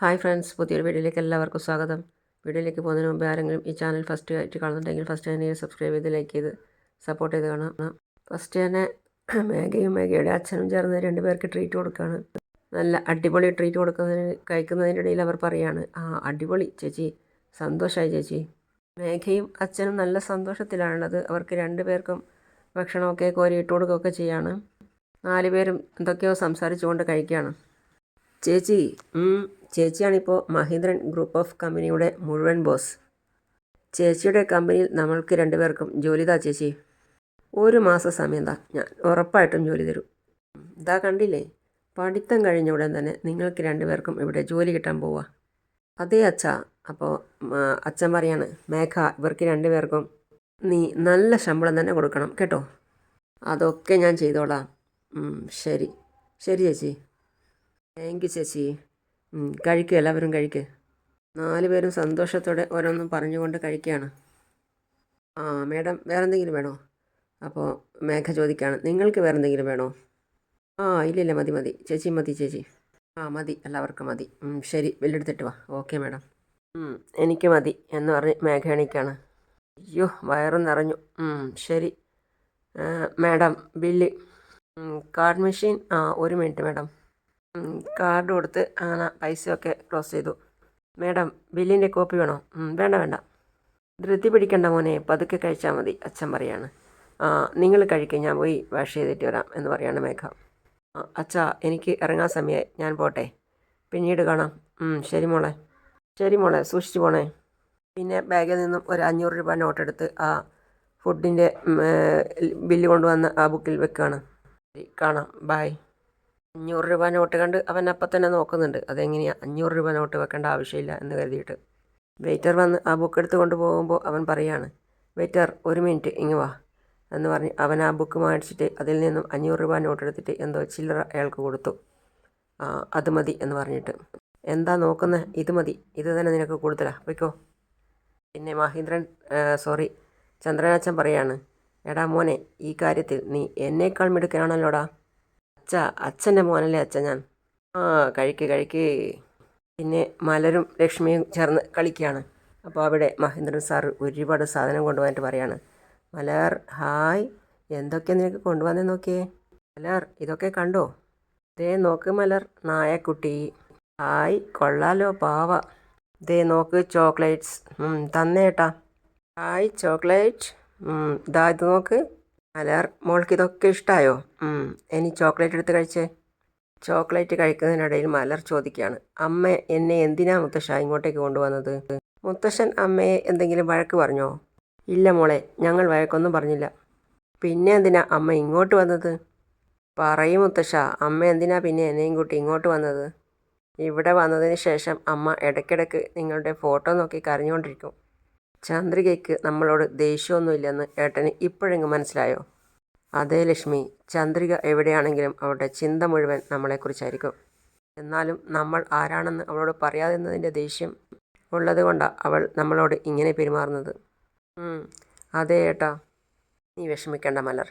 Hi friends പുതിയൊരു വീഡിയോയിലേക്ക് എല്ലാവർക്കും സ്വാഗതം. വീഡിയോയിലേക്ക് പോകുന്നതിന് മുമ്പ് ആരെങ്കിലും ഈ ചാനൽ ഫസ്റ്റ് ആയിട്ട് കാണുന്നുണ്ടെങ്കിൽ ഫസ്റ്റ് തന്നെ സബ്സ്ക്രൈബ് ചെയ്ത് ലൈക്ക് ചെയ്ത് സപ്പോർട്ട് ചെയ്ത് കാണാം. ഫസ്റ്റ് തന്നെ മേഘയും മേഘയുടെ അച്ഛനും ചേർന്ന് രണ്ട് പേർക്ക് ട്രീറ്റ് കൊടുക്കുകയാണ് നല്ല അടിപൊളി ട്രീറ്റ് കൊടുക്കുന്നതിന് കഴിക്കുന്നതിന്റെ ഇടയിൽ അവർ പറയാണ് ആ അടിപൊളി ചേച്ചി സന്തോഷമായി ചേച്ചി. മേഘയും അച്ഛനും നല്ല സന്തോഷത്തിലാണുള്ളത്. അവർക്ക് രണ്ട് പേർക്കും ഭക്ഷണമൊക്കെ കോരിയിട്ട് കൊടുക്കുകയൊക്കെ ചെയ്യാണ്. നാല് പേരും എന്തൊക്കെയോ സംസാരിച്ചുകൊണ്ട് കഴിക്കുകയാണ്. ചേച്ചി ചേച്ചിയാണിപ്പോൾ മഹീന്ദ്രൻ ഗ്രൂപ്പ് ഓഫ് കമ്പനിയുടെ മുഴുവൻ ബോസ്. ചേച്ചിയുടെ കമ്പനിയിൽ നമ്മൾക്ക് രണ്ടുപേർക്കും ജോലി താ ചേച്ചി. ഒരു മാസം സമയം താ ഞാൻ ഉറപ്പായിട്ടും ജോലി തരും. ഇതാ കണ്ടില്ലേ? പഠിത്തം കഴിഞ്ഞ ഉടൻ തന്നെ നിങ്ങൾക്ക് രണ്ടുപേർക്കും ഇവിടെ ജോലി കിട്ടാൻ പോവാ. അതേ അച്ഛാ. അപ്പോൾ അച്ഛൻ പറയാണ് മേഘ ഇവർക്ക് രണ്ടുപേർക്കും നീ നല്ല ശമ്പളം തന്നെ കൊടുക്കണം കേട്ടോ? അതൊക്കെ ഞാൻ ചെയ്തോളാം. ശരി. ശരി ചേച്ചി. താങ്ക് യു ചേച്ചി. കഴിക്കുക എല്ലാവരും കഴിക്കുക നാല് പേരും സന്തോഷത്തോടെ ഓരോന്നും പറഞ്ഞുകൊണ്ട് കഴിക്കുകയാണ് ആ മേഡം വേറെ എന്തെങ്കിലും വേണോ? അപ്പോൾ മേഘ ചോദിക്കുകയാണ് നിങ്ങൾക്ക് വേറെ എന്തെങ്കിലും വേണോ? ആ ഇല്ലില്ല മതി മതി. ചേച്ചി മതി ചേച്ചി. ആ മതി എല്ലാവർക്കും മതി. ശരി ബില്ലെടുത്തിട്ട് വാ. Okay madam. എനിക്ക് മതി എന്ന് പറഞ്ഞ് മേഘ എണീക്കാണ്. അയ്യോ വയറും നിറഞ്ഞു. ശരി. Madam bill. കാർഡ് മെഷീൻ ആ ഒരു മിനിറ്റ് മേഡം. കാർഡ് കൊടുത്ത് അങ്ങനെ പൈസയൊക്കെ ക്ലോസ് ചെയ്തു. മേഡം ബില്ലിന്റെ കോപ്പി വേണോ? വേണ്ട വേണ്ട. ധൃതി പിടിക്കണ്ട മോനെ പതുക്കെ കഴിച്ചാൽ മതി അച്ഛൻ പറയാണ്. നിങ്ങൾ കഴിക്കുക ഞാൻ പോയി വാഷ് ചെയ്തിട്ട് വരാം എന്ന് പറയാണ് മേഘ. അച്ഛാ എനിക്ക് ഇറങ്ങാൻ സമയമായി ഞാൻ പോട്ടെ. പിന്നീട് കാണാം. ശരി മോളെ. ശരി മോളെ സൂക്ഷിച്ചു പോണേ. പിന്നെ ബാഗിൽ നിന്നും ഒരു അഞ്ഞൂറ് രൂപ നോട്ട് എടുത്ത് ആ ഫുഡിന്റെ ബില്ല് കൊണ്ടുവന്ന് ആ ബുക്കിൽ വെക്കുകയാണ് കാണാം. ബായ് അഞ്ഞൂറ് രൂപ നോട്ട് കണ്ട് അവൻ അപ്പം തന്നെ നോക്കുന്നുണ്ട്. അതെങ്ങനെയാണ് അഞ്ഞൂറ് രൂപ നോട്ട് വെക്കേണ്ട ആവശ്യമില്ല എന്ന് കരുതിയിട്ട്. വെയിറ്റർ വന്ന് ആ ബുക്ക് എടുത്ത് കൊണ്ടുപോകുമ്പോൾ അവൻ പറയാണ് വെയിറ്റർ ഒരു മിനിറ്റ് ഇങ്ങ് വാ എന്ന് പറഞ്ഞ് അവൻ ആ ബുക്ക് മേടിച്ചിട്ട് അതിൽ നിന്നും അഞ്ഞൂറ് രൂപ നോട്ട് എടുത്തിട്ട് എന്തോ ചില്ലറ അയാൾക്ക് കൊടുത്തു. അത് മതി എന്ന് പറഞ്ഞിട്ട്. എന്താ നോക്കുന്നത് ഇത് മതി ഇത് തന്നെ നിനക്ക് കൂടുതലാ പോയിക്കോ. പിന്നെ മഹീന്ദ്രൻ സോറി ചന്ദ്രനാച്ചൻ പറയാണ് എടാ മോനെ ഈ കാര്യത്തിൽ നീ എന്നേക്കാൾ മിടുക്കനാണല്ലോടാ. അച്ഛ അച്ഛന്റെ മോനല്ലേ അച്ഛ ഞാൻ? ആ കഴിക്ക് കഴിക്ക്. പിന്നെ മലരും ലക്ഷ്മിയും ചേർന്ന് കളിക്കുകയാണ് അപ്പോൾ അവിടെ മഹേന്ദ്രൻ സാർ ഒരുപാട് സാധനം കൊണ്ടുവന്നിട്ട് പറയാണ്. മലർ ഹായ്. എന്തൊക്കെ നിനക്ക് കൊണ്ടുവന്നേ നോക്കിയേ? മലർ ഇതൊക്കെ കണ്ടോ? ദേ നോക്ക് മലർ നായക്കുട്ടി. ഹായ് കൊള്ളാലോ പാവ. ദേ നോക്ക് ചോക്ലേറ്റ്സ്. തന്നേട്ടാ. Hi chocolate. ദാ ഇത് നോക്ക്. മലർ മോൾക്ക് ഇതൊക്കെ ഇഷ്ടമായോ ഇനി ചോക്ലേറ്റ് എടുത്ത് കഴിച്ചേ. ചോക്ലേറ്റ് കഴിക്കുന്നതിനിടയിൽ മലർ ചോദിക്കുകയാണ് അമ്മ എന്നെ എന്തിനാ മുത്തശ്ശ ഇങ്ങോട്ടേക്ക് കൊണ്ടുവന്നത്? മുത്തശ്ശൻ അമ്മയെ എന്തെങ്കിലും വഴക്ക് പറഞ്ഞോ? ഇല്ല മോളെ ഞങ്ങൾ വഴക്കൊന്നും പറഞ്ഞില്ല. പിന്നെ എന്തിനാ അമ്മ ഇങ്ങോട്ട് വന്നത്? പറയും മുത്തശ്ശ അമ്മ എന്തിനാ പിന്നെ എന്നെയും കൂട്ടി ഇങ്ങോട്ട് വന്നത്? ഇവിടെ വന്നതിന് ശേഷം അമ്മ ഇടയ്ക്കിടയ്ക്ക് നിങ്ങളുടെ ഫോട്ടോ നോക്കി കരഞ്ഞുകൊണ്ടിരിക്കും. ചന്ദ്രികയ്ക്ക് നമ്മളോട് ദേഷ്യമൊന്നുമില്ലെന്ന് ഏട്ടന് ഇപ്പോഴെങ്ങും മനസ്സിലായോ? അതേ ലക്ഷ്മി ചന്ദ്രിക എവിടെയാണെങ്കിലും അവളുടെ ചിന്ത മുഴുവൻ നമ്മളെക്കുറിച്ചായിരിക്കും. എന്നാലും നമ്മൾ ആരാണെന്ന് അവളോട് പറയാതെന്നതിന്റെ ദേഷ്യം ഉള്ളത് അവൾ നമ്മളോട് ഇങ്ങനെ പെരുമാറുന്നത്. അതെ ഏട്ടാ. നീ വിഷമിക്കേണ്ട മലർ.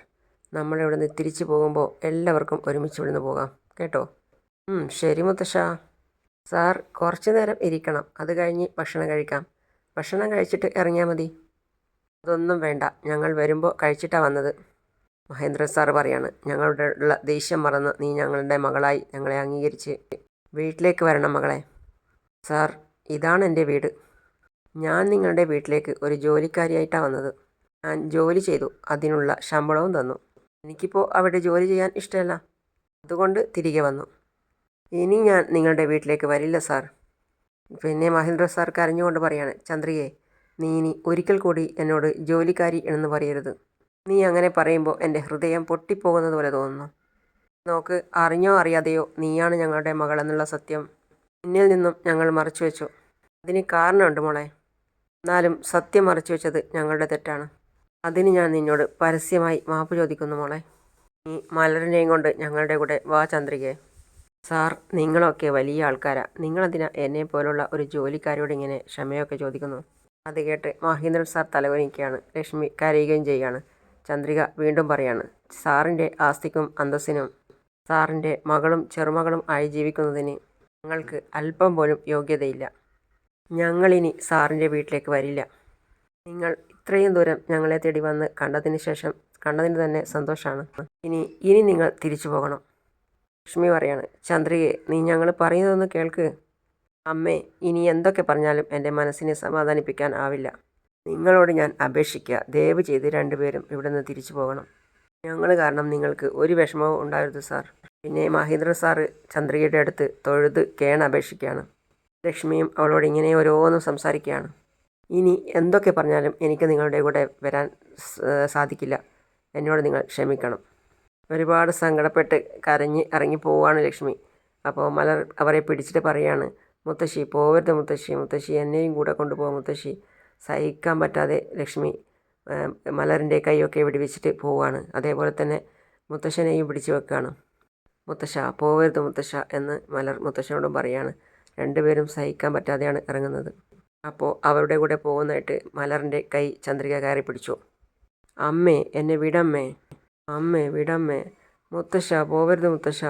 നമ്മളിവിടെ നിന്ന് തിരിച്ചു പോകുമ്പോൾ എല്ലാവർക്കും ഒരുമിച്ച് ഇവിടുന്ന് പോകാം കേട്ടോ? ശരി മുത്തശ്ശ. സാർ കുറച്ച് നേരം ഇരിക്കണം. അത് കഴിഞ്ഞ് ഭക്ഷണം കഴിക്കാം. ഭക്ഷണം കഴിച്ചിട്ട് ഇറങ്ങിയാൽ മതി. അതൊന്നും വേണ്ട. ഞങ്ങൾ വരുമ്പോൾ കഴിച്ചിട്ടാണ് വന്നത്. മഹേന്ദ്രൻ സാർ പറയാണ് ഞങ്ങളുടെ ഉള്ള ദേഷ്യം മറന്ന് നീ ഞങ്ങളുടെ മകളായി ഞങ്ങളെ അംഗീകരിച്ച് വീട്ടിലേക്ക് വരണം മകളെ. സാർ ഇതാണ് എന്റെ വീട്. ഞാൻ നിങ്ങളുടെ വീട്ടിലേക്ക് ഒരു ജോലിക്കാരിയായിട്ടാണ് വന്നത്. ഞാൻ ജോലി ചെയ്തു അതിനുള്ള ശമ്പളവും തന്നു. എനിക്കിപ്പോൾ അവിടെ ജോലി ചെയ്യാൻ ഇഷ്ടമല്ല. അതുകൊണ്ട് തിരികെ വന്നു. ഇനി ഞാൻ നിങ്ങളുടെ വീട്ടിലേക്ക് വരില്ല സാർ. പിന്നെ മഹേന്ദ്ര സാർ കരഞ്ഞുകൊണ്ട് പറയാണ് ചന്ദ്രിയെ നീ ഇനി ഒരിക്കൽ കൂടി എന്നോട് ജോലിക്കാരി എന്ന് പറയരുത്. നീ അങ്ങനെ പറയുമ്പോൾ എന്റെ ഹൃദയം പൊട്ടിപ്പോകുന്നത് പോലെ തോന്നുന്നു. നോക്ക് അറിഞ്ഞോ അറിയാതെയോ നീയാണ് ഞങ്ങളുടെ മകൾ എന്നുള്ള സത്യം നിന്നിൽ നിന്നും ഞങ്ങൾ മറച്ചു വെച്ചു. അതിന് കാരണമുണ്ട് മോളെ. എന്നാലും സത്യം മറച്ചു വെച്ചത് ഞങ്ങളുടെ തെറ്റാണ്. അതിന് ഞാൻ നിന്നോട് പരസ്യമായി മാപ്പ് ചോദിക്കുന്നു മോളെ. നീ മലരനെയും കൊണ്ട് ഞങ്ങളുടെ കൂടെ വാ ചന്ദ്രികയെ സാർ നിങ്ങളൊക്കെ വലിയ ആൾക്കാരാണ് നിങ്ങളെന്തിനാ എന്നെ പോലുള്ള ഒരു ജോലിക്കാരോട് ഇങ്ങനെ ക്ഷമയൊക്കെ ചോദിക്കുന്നു? അത് കേട്ട് മഹേന്ദ്രൻ സാർ തലവനിക്കുകയാണ് ലക്ഷ്മി കരയുകയും ചെയ്യുകയാണ് ചന്ദ്രിക വീണ്ടും പറയാണ് സാറിന്റെ ആസ്തിക്കും അന്തസ്സിനും സാറിന്റെ മകളും ചെറുമകളും ആയി ജീവിക്കുന്നതിന് ഞങ്ങൾക്ക് അല്പം പോലും യോഗ്യതയില്ല. ഞങ്ങളിനി സാറിന്റെ വീട്ടിലേക്ക് വരില്ല. നിങ്ങൾ ഇത്രയും ദൂരം ഞങ്ങളെ തേടി വന്ന് കണ്ടതിന് ശേഷം കണ്ടതിന് തന്നെ സന്തോഷമാണ് ഇനി ഇനി നിങ്ങൾ തിരിച്ചു പോകണം. ലക്ഷ്മി പറയാണ് ചന്ദ്രിയെ നീ ഞങ്ങൾ പറയുന്നതൊന്ന് കേൾക്ക്. അമ്മേ ഇനി എന്തൊക്കെ പറഞ്ഞാലും എന്റെ മനസ്സിനെ സമാധാനിപ്പിക്കാൻ ആവില്ല. നിങ്ങളോട് ഞാൻ അപേക്ഷിക്കുക ദയവ് ചെയ്ത് രണ്ടുപേരും ഇവിടെ നിന്ന് തിരിച്ചു പോകണം. ഞങ്ങൾ കാരണം നിങ്ങൾക്ക് ഒരു വിഷമവും ഉണ്ടാവരുത് സാർ. പിന്നെ മഹേന്ദ്ര സാറ് ചന്ദ്രികയുടെ അടുത്ത് തൊഴുത് കേണ അപേക്ഷിക്കുകയാണ്. ലക്ഷ്മിയും അവളോട് ഇങ്ങനെ ഓരോന്നും സംസാരിക്കുകയാണ്. ഇനി എന്തൊക്കെ പറഞ്ഞാലും എനിക്ക് നിങ്ങളുടെ കൂടെ വരാൻ സാധിക്കില്ല. എന്നോട് നിങ്ങൾ ക്ഷമിക്കണം. ഒരുപാട് സങ്കടപ്പെട്ട് കരഞ്ഞ് ഇറങ്ങി പോവുകയാണ് ലക്ഷ്മി. അപ്പോൾ മലർ അവരെ പിടിച്ചിട്ട് പറയാണ് മുത്തശ്ശി പോവരുത് മുത്തശ്ശി മുത്തശ്ശി എന്നെയും കൂടെ കൊണ്ടുപോകും മുത്തശ്ശി. സഹിക്കാൻ പറ്റാതെ ലക്ഷ്മി മലറിന്റെ കൈയൊക്കെ വിടുവിച്ചിട്ട് പോവുകയാണ് അതേപോലെ തന്നെ മുത്തശ്ശനെയും പിടിച്ചു വെക്കുകയാണ് മുത്തശ്ശ പോവരുത് മുത്തശ്ശ എന്ന് മലർ മുത്തശ്ശനോടും പറയാണ്. രണ്ടുപേരും സഹിക്കാൻ പറ്റാതെയാണ് ഇറങ്ങുന്നത്. അപ്പോൾ അവരുടെ കൂടെ പോകുന്നതായിട്ട് മലറിന്റെ കൈ ചന്ദ്രിക കയറി പിടിച്ചു. അമ്മേ എന്നെ വിടമ്മേ. അമ്മേ വിടമ്മേ. മുത്തശ്ശ പോവരുത് മുത്തശ്ശ.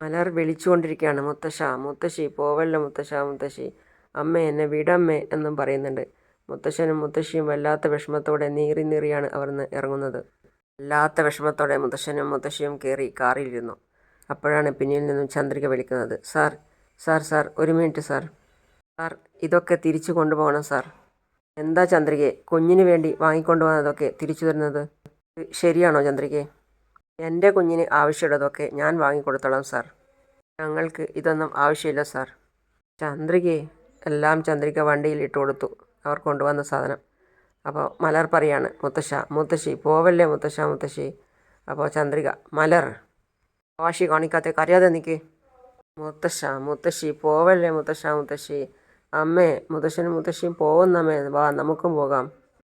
മലർ വിളിച്ചുകൊണ്ടിരിക്കുകയാണ്. മുത്തശ്ശ മുത്തശ്ശി പോവല്ല മുത്തശ്ശ മുത്തശ്ശി. അമ്മ എന്നെ വിടമ്മേ എന്നും പറയുന്നുണ്ട്. മുത്തശ്ശനും മുത്തശ്ശിയും വല്ലാത്ത വിഷമത്തോടെ നീറി നീറിയാണ് അവർന്ന് ഇറങ്ങുന്നത്. വല്ലാത്ത വിഷമത്തോടെ മുത്തശ്ശനും മുത്തശ്ശിയും കയറി കാറിലിരുന്നു. അപ്പോഴാണ് പിന്നിൽ നിന്നും ചന്ദ്രിക വിളിക്കുന്നത്. സാർ സാർ സാർ ഒരു മിനിറ്റ് സാർ. സാർ ഇതൊക്കെ തിരിച്ചു കൊണ്ടുപോകണം സാർ. എന്താ ചന്ദ്രികയെ കുഞ്ഞിന് വേണ്ടി വാങ്ങിക്കൊണ്ടുപോകുന്നതൊക്കെ തിരിച്ചു തരുന്നത്? ശരിയാണോ ചന്ദ്രികെ? എന്റെ കുഞ്ഞിന് ആവശ്യമുള്ളതൊക്കെ ഞാൻ വാങ്ങിക്കൊടുത്തോളാം സാർ. ഞങ്ങൾക്ക് ഇതൊന്നും ആവശ്യമില്ല സാർ. ചന്ദ്രികയെ എല്ലാം ചന്ദ്രിക വണ്ടിയിൽ ഇട്ട് കൊടുത്തു. അവർ കൊണ്ടുവന്ന സാധനം. അപ്പോൾ മലർ പറയാണ് മുത്തശ്ശ മുത്തശ്ശി പോവല്ലേ മുത്തശ്ശ മുത്തശ്ശി? അപ്പോൾ ചന്ദ്രിക മലർ വാശി കാണിക്കാത്ത കരയാതെ നിൽക്ക് മുത്തശ്ശ മുത്തശ്ശി പോവല്ലേ മുത്തശ്ശ മുത്തശ്ശി? അമ്മേ മുത്തശ്ശനും മുത്തശ്ശിയും പോകുന്നമ്മേ വാ നമുക്കും പോകാം.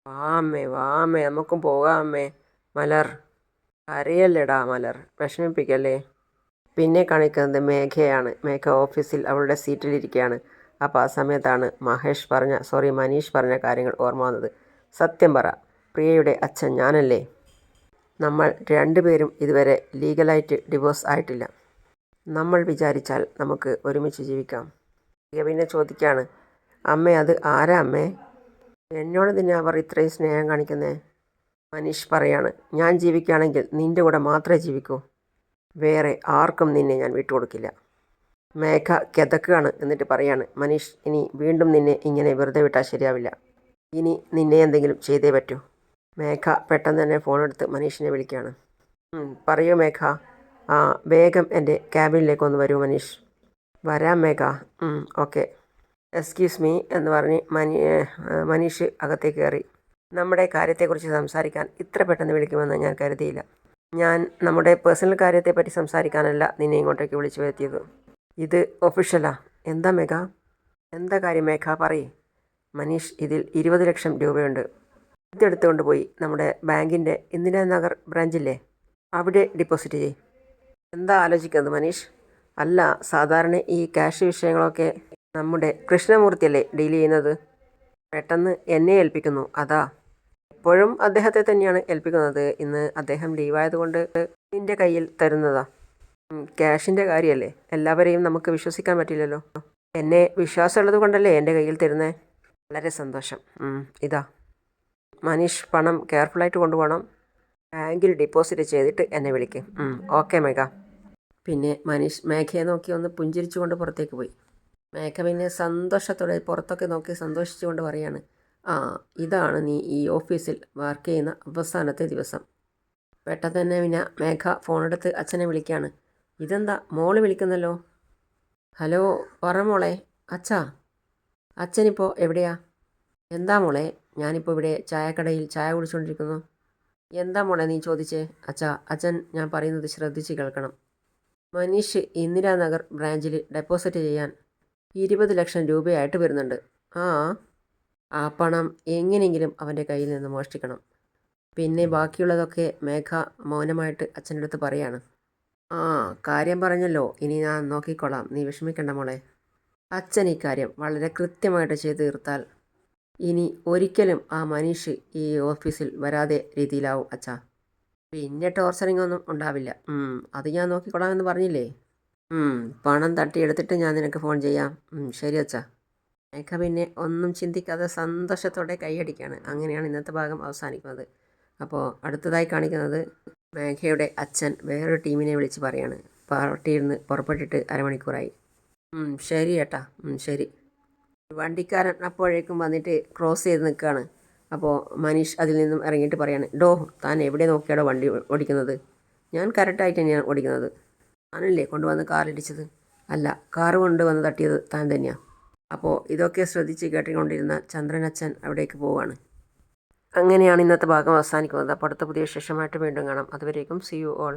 വാ അമ്മേ വാ അമ്മേ നമുക്കും പോകാം അമ്മേ. മലർ. കരയല്ലേടാ മലർ. വിഷമിപ്പിക്കല്ലേ? പിന്നെ കാണിക്കുന്നത് മേഘയാണ്. മേഘ ഓഫീസിൽ അവളുടെ സീറ്റിലിരിക്കുകയാണ് അപ്പോൾ ആ സമയത്താണ് മഹേഷ് പറഞ്ഞ സോറി മനീഷ് പറഞ്ഞ കാര്യങ്ങൾ ഓർമ്മ വന്നത്. സത്യം പറ പ്രിയയുടെ അച്ഛൻ ഞാനല്ലേ? നമ്മൾ രണ്ടുപേരും ഇതുവരെ ലീഗലായിട്ട് ഡിവോഴ്സ് ആയിട്ടില്ല. നമ്മൾ വിചാരിച്ചാൽ നമുക്ക് ഒരുമിച്ച് ജീവിക്കാം. പ്രിയ പിന്നെ ചോദിക്കുകയാണ് അമ്മേ അത് ആരാ അമ്മേ? എന്നോട് തന്നെ അവർ ഇത്രയും സ്നേഹം കാണിക്കുന്നേ? മനീഷ് പറയാണ് ഞാൻ ജീവിക്കുകയാണെങ്കിൽ നിന്റെ കൂടെ മാത്രമേ ജീവിക്കൂ. വേറെ ആർക്കും നിന്നെ ഞാൻ വിട്ടുകൊടുക്കില്ല. മേഘ കിതക്കുകയാണ് എന്നിട്ട് പറയാണ് മനീഷ് ഇനി വീണ്ടും നിന്നെ ഇങ്ങനെ വെറുതെ വിട്ടാൽ ശരിയാവില്ല. ഇനി നിന്നെ എന്തെങ്കിലും ചെയ്തേ പറ്റൂ. മേഘ പെട്ടെന്ന് തന്നെ ഫോണെടുത്ത് മനീഷിനെ വിളിക്കുകയാണ്. "ഉം, പറയൂ മേഘ. ആ വേഗം എന്റെ ക്യാബിനിലേക്ക് ഒന്ന് വരൂ മനീഷ്. വരാം മേഘ. ഓക്കെ. എക്സ്ക്യൂസ് മീ എന്ന് പറഞ്ഞ് മനി മനീഷ് അകത്തേക്ക് കയറി. നമ്മുടെ കാര്യത്തെക്കുറിച്ച് സംസാരിക്കാൻ ഇത്ര പെട്ടെന്ന് വിളിക്കുമെന്ന് ഞാൻ കരുതിയില്ല. ഞാൻ നമ്മുടെ പേഴ്സണൽ കാര്യത്തെപ്പറ്റി സംസാരിക്കാനല്ല നിന്നെ ഇങ്ങോട്ടേക്ക് വിളിച്ചു വരുത്തിയത്. ഇത് ഒഫീഷ്യലാ. എന്താ മേഘ? എന്താ കാര്യം മേഘ? പറയേ. മനീഷ് ഇതിൽ ഇരുപത് ലക്ഷം രൂപയുണ്ട്. ഇതെടുത്തുകൊണ്ട് പോയി നമ്മുടെ ബാങ്കിന്റെ ഇന്ദിരാനഗർ ബ്രാഞ്ചില്ലേ? അവിടെ ഡിപ്പോസിറ്റ് ചെയ്യ്. എന്താ ആലോചിക്കുന്നത് മനീഷ്? അല്ല സാധാരണ ഈ ക്യാഷ് വിഷയങ്ങളൊക്കെ നമ്മുടെ കൃഷ്ണമൂർത്തിയല്ലേ ഡീൽ ചെയ്യുന്നത്? പെട്ടെന്ന് എന്നെ ഏൽപ്പിക്കുന്നു. അതാ. എപ്പോഴും അദ്ദേഹത്തെ തന്നെയാണ് ഏൽപ്പിക്കുന്നത്. ഇന്ന് അദ്ദേഹം ലീവായതുകൊണ്ട് നിന്റെ കയ്യിൽ തരുന്നതാ. ക്യാഷിന്റെ കാര്യമല്ലേ എല്ലാവരെയും നമുക്ക് വിശ്വസിക്കാൻ പറ്റില്ലല്ലോ. എന്നെ വിശ്വാസമുള്ളത് കൊണ്ടല്ലേ എന്റെ കയ്യിൽ തരുന്നേ? വളരെ സന്തോഷം. ഇതാ. മനീഷ് പണം കെയർഫുള്ളായിട്ട് കൊണ്ടുപോകണം. ബാങ്കിൽ ഡെപ്പോസിറ്റ് ചെയ്തിട്ട് എന്നെ വിളിക്കും. ഓക്കെ മേഘ. പിന്നെ മനീഷ് മേഘയെ നോക്കി ഒന്ന് പുഞ്ചിരിച്ചുകൊണ്ട് പുറത്തേക്ക് പോയി. മേഘ പിന്നെ സന്തോഷത്തോടെ പുറത്തൊക്കെ നോക്കി സന്തോഷിച്ചുകൊണ്ട് പറയാണ്. ആ ഇതാണ് നീ ഈ ഓഫീസിൽ വർക്ക് ചെയ്യുന്ന അവസാനത്തെ ദിവസം. പെട്ടെന്ന് തന്നെ പിന്നെ മേഘ ഫോണെടുത്ത് അച്ഛനെ വിളിക്കുകയാണ് ഇതെന്താ? മോൾ വിളിക്കുന്നല്ലോ? ഹലോ പറ മോളെ. അച്ഛാ അച്ഛനിപ്പോൾ എവിടെയാ? എന്താ മോളെ? ഞാനിപ്പോൾ ഇവിടെ ചായക്കടയിൽ ചായ കുടിച്ചുകൊണ്ടിരിക്കുന്നു എന്താ മോളെ നീ ചോദിച്ചേ? അച്ഛാ അച്ഛൻ ഞാൻ പറയുന്നത് ശ്രദ്ധിച്ച് കേൾക്കണം. മനീഷ് ഇന്ദിരാനഗർ ബ്രാഞ്ചിൽ ഡെപ്പോസിറ്റ് ചെയ്യാൻ ഇരുപത് ലക്ഷം രൂപയായിട്ട് വരുന്നുണ്ട്. ആ ആ പണം എങ്ങനെയെങ്കിലും അവന്റെ കയ്യിൽ നിന്ന് മോഷ്ടിക്കണം. പിന്നെ ബാക്കിയുള്ളതൊക്കെ മേഘ മൗനമായിട്ട് അച്ഛന്റെ അടുത്ത് പറയാണ്. ആ കാര്യം പറഞ്ഞല്ലോ. ഇനി ഞാൻ നോക്കിക്കൊള്ളാം. നീ വിഷമിക്കണ്ട മോളെ. അച്ഛൻ ഈ കാര്യം വളരെ കൃത്യമായിട്ട് ചെയ്തു തീർത്താൽ ഇനി ഒരിക്കലും ആ മനീഷ് ഈ ഓഫീസിൽ വരാതെ രീതിയിലാവും അച്ഛാ. പിന്നെ ടോർച്ചറിങ് ഒന്നും ഉണ്ടാവില്ല അത് ഞാൻ നോക്കിക്കൊള്ളാമെന്ന് പറഞ്ഞില്ലേ? പണം തട്ടിയെടുത്തിട്ട് ഞാൻ നിനക്ക് ഫോൺ ചെയ്യാം. ശരി അച്ഛാ. മേഘ പിന്നെ ഒന്നും ചിന്തിക്കാതെ സന്തോഷത്തോടെ കൈയടിക്കുകയാണ് അങ്ങനെയാണ് ഇന്നത്തെ ഭാഗം അവസാനിക്കുന്നത്. അപ്പോൾ അടുത്തതായി കാണിക്കുന്നത് മേഘയുടെ അച്ഛൻ വേറൊരു ടീമിനെ വിളിച്ച് പറയാണ്. പാർട്ടിയിൽ നിന്ന് പുറപ്പെട്ടിട്ട് അരമണിക്കൂറായി. ശരി ഏട്ടാ. ശരി. വണ്ടിക്കാരൻ അപ്പോഴേക്കും വന്നിട്ട് ക്രോസ് ചെയ്ത് നിൽക്കുകയാണ് അപ്പോൾ മനീഷ് അതിൽ നിന്നും ഇറങ്ങിയിട്ട് പറയാണ് ഡോ താൻ എവിടെ നോക്കിയാടോ വണ്ടി ഓടിക്കുന്നത്? ഞാൻ കറക്റ്റായിട്ട് തന്നെയാണ് ഓടിക്കുന്നത്. താനല്ലേ കൊണ്ടുവന്ന് കാറിടിച്ചത്? അല്ല കാറ് കൊണ്ടുവന്ന് തട്ടിയത് താൻ തന്നെയാണ് അപ്പോൾ ഇതൊക്കെ ശ്രദ്ധിച്ച് കേട്ടുകൊണ്ടിരുന്ന ചന്ദ്രനച്ഛൻ അവിടേക്ക് പോവുകയാണ് അങ്ങനെയാണ് ഇന്നത്തെ ഭാഗം അവസാനിക്കുന്നത്. അപ്പോൾ അടുത്ത പുതിയ വിശേഷമായിട്ട് വീണ്ടും കാണാം. അതുവരേക്കും സി യു ഓൾ